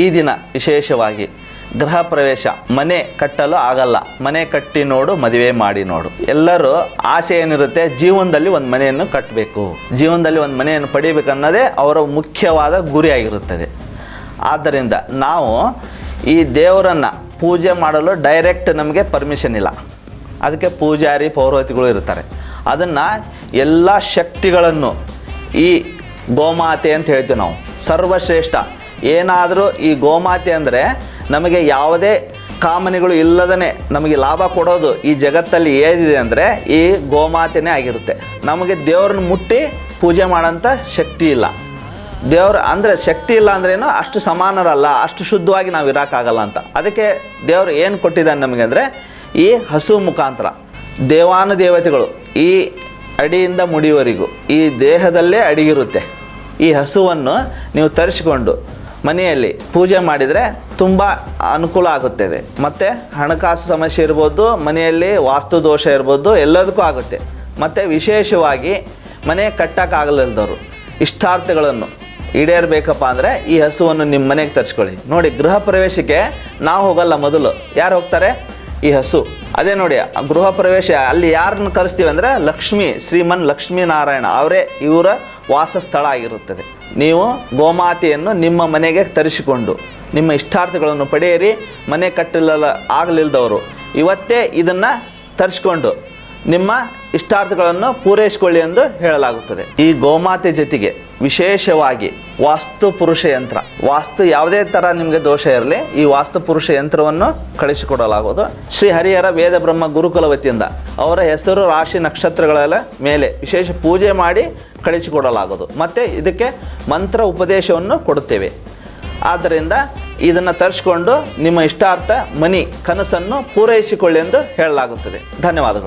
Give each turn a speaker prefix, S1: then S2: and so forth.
S1: ಈ ದಿನ ವಿಶೇಷವಾಗಿ ಗೃಹ ಪ್ರವೇಶ, ಮನೆ ಕಟ್ಟಲು ಆಗಲ್ಲ. ಮನೆ ಕಟ್ಟಿ ನೋಡು, ಮದುವೆ ಮಾಡಿ ನೋಡು. ಎಲ್ಲರೂ ಆಸೆ ಏನಿರುತ್ತೆ, ಜೀವನದಲ್ಲಿ ಒಂದು ಮನೆಯನ್ನು ಕಟ್ಟಬೇಕು ಜೀವನದಲ್ಲಿ ಒಂದು ಮನೆಯನ್ನು ಪಡಿಬೇಕನ್ನೋದೇ ಅವರ ಮುಖ್ಯವಾದ ಗುರಿಯಾಗಿರುತ್ತದೆ. ಆದ್ದರಿಂದ ನಾವು ಈ ದೇವರನ್ನು ಪೂಜೆ ಮಾಡಲು ಡೈರೆಕ್ಟ್ ನಮಗೆ ಪರ್ಮಿಷನ್ ಇಲ್ಲ. ಅದಕ್ಕೆ ಪೂಜಾರಿ, ಪೌರೋಹಿತಿಗಳು ಇರ್ತಾರೆ. ಅದನ್ನು ಎಲ್ಲ ಶಕ್ತಿಗಳನ್ನು ಈ ಗೋಮಾತೆ ಅಂತ ಹೇಳ್ತೀವಿ ನಾವು. ಸರ್ವಶ್ರೇಷ್ಠ ಏನಾದರೂ ಈ ಗೋಮಾತೆ ಅಂದರೆ ನಮಗೆ ಯಾವುದೇ ಕಾಮನೆಗಳು ಇಲ್ಲದೇ ನಮಗೆ ಲಾಭ ಕೊಡೋದು ಈ ಜಗತ್ತಲ್ಲಿ ಏನಿದೆ ಅಂದರೆ ಈ ಗೋಮಾತೆನೇ ಆಗಿರುತ್ತೆ. ನಮಗೆ ದೇವ್ರನ್ನ ಮುಟ್ಟಿ ಪೂಜೆ ಮಾಡೋಂಥ ಶಕ್ತಿ ಇಲ್ಲ. ದೇವ್ರ ಅಂದರೆ ಶಕ್ತಿ ಇಲ್ಲ ಅಂದ್ರೇನು ಅಷ್ಟು ಸಮಾನರಲ್ಲ, ಅಷ್ಟು ಶುದ್ಧವಾಗಿ ನಾವು ಇರೋಕ್ಕಾಗಲ್ಲ ಅಂತ. ಅದಕ್ಕೆ ದೇವರು ಏನು ಕೊಟ್ಟಿದ್ದಾನೆ ನಮಗೆ ಅಂದರೆ ಈ ಹಸು ಮುಖಾಂತರ. ದೇವಾನುದೇವತೆಗಳು ಈ ಅಡಿಯಿಂದ ಮುಡಿಯವರೆಗೂ ಈ ದೇಹದಲ್ಲೇ ಅಡಿಗಿರುತ್ತೆ. ಈ ಹಸುವನ್ನು ನೀವು ತರಿಸಿಕೊಂಡು ಮನೆಯಲ್ಲಿ ಪೂಜೆ ಮಾಡಿದರೆ ತುಂಬ ಅನುಕೂಲ ಆಗುತ್ತದೆ. ಮತ್ತು ಹಣಕಾಸು ಸಮಸ್ಯೆ ಇರ್ಬೋದು, ಮನೆಯಲ್ಲಿ ವಾಸ್ತು ದೋಷ ಇರ್ಬೋದು, ಎಲ್ಲದಕ್ಕೂ ಆಗುತ್ತೆ. ಮತ್ತು ವಿಶೇಷವಾಗಿ ಮನೆ ಕಟ್ಟೋಕ್ಕಾಗಲಿಲ್ದವರು ಇಷ್ಟಾರ್ಥಗಳನ್ನು ಈಡೇರಬೇಕಪ್ಪ ಅಂದರೆ ಈ ಹಸುವನ್ನು ನಿಮ್ಮ ಮನೆಗೆ ತರಿಸ್ಕೊಳ್ಳಿ. ನೋಡಿ, ಗೃಹ ಪ್ರವೇಶಕ್ಕೆ ನಾವು ಹೋಗಲ್ಲ ಮೊದಲು. ಯಾರು ಹೋಗ್ತಾರೆ? ಈ ಹಸು. ಅದೇ ನೋಡಿ ಗೃಹ ಪ್ರವೇಶ, ಅಲ್ಲಿ ಯಾರನ್ನು ಕರೆಸ್ತೀವಿ ಅಂದರೆ ಲಕ್ಷ್ಮಿ, ಶ್ರೀಮನ್ ಲಕ್ಷ್ಮೀನಾರಾಯಣ ಅವರೇ ಇವರ ವಾಸಸ್ಥಳ ಆಗಿರುತ್ತದೆ. ನೀವು ಗೋಮಾತೆಯನ್ನು ನಿಮ್ಮ ಮನೆಗೆ ತರಿಸಿಕೊಂಡು, ನಿಮ್ಮ ಇಷ್ಟಾರ್ಥಗಳನ್ನು ಪಡೆಯಿರಿ, ಮನೆ ಕಟ್ಟಲ ಆಗಲಿಲ್ಲದವರು ಇವತ್ತೇ ಇದನ್ನು ತರಿಸ್ಕೊಂಡು ನಿಮ್ಮ ಇಷ್ಟಾರ್ಥಗಳನ್ನು ಪೂರೈಸಿಕೊಳ್ಳಿ ಎಂದು ಹೇಳಲಾಗುತ್ತದೆ. ಈ ಗೋಮಾತೆ ಜೊತೆಗೆ ವಿಶೇಷವಾಗಿ ವಾಸ್ತು ಪುರುಷ ಯಂತ್ರ. ವಾಸ್ತು ಯಾವುದೇ ಥರ ನಿಮಗೆ ದೋಷ ಇರಲಿ, ಈ ವಾಸ್ತು ಪುರುಷ ಯಂತ್ರವನ್ನು ಕಳಿಸಿಕೊಡಲಾಗುವುದು. ಶ್ರೀ ಹರಿಹರ ವೇದ ಬ್ರಹ್ಮ ಗುರುಕುಲ ವತಿಯಿಂದ ಅವರ ಹೆಸರು, ರಾಶಿ ನಕ್ಷತ್ರಗಳ ಮೇಲೆ ವಿಶೇಷ ಪೂಜೆ ಮಾಡಿ ಕಳಿಸಿಕೊಡಲಾಗುವುದು. ಮತ್ತು ಇದಕ್ಕೆ ಮಂತ್ರ ಉಪದೇಶವನ್ನು ಕೊಡುತ್ತೇವೆ. ಆದ್ದರಿಂದ ಇದನ್ನು ತರಿಸ್ಕೊಂಡು ನಿಮ್ಮ ಇಷ್ಟಾರ್ಥ ಮನಿ ಕನಸನ್ನು ಪೂರೈಸಿಕೊಳ್ಳಿ ಎಂದು ಹೇಳಲಾಗುತ್ತದೆ. ಧನ್ಯವಾದಗಳು.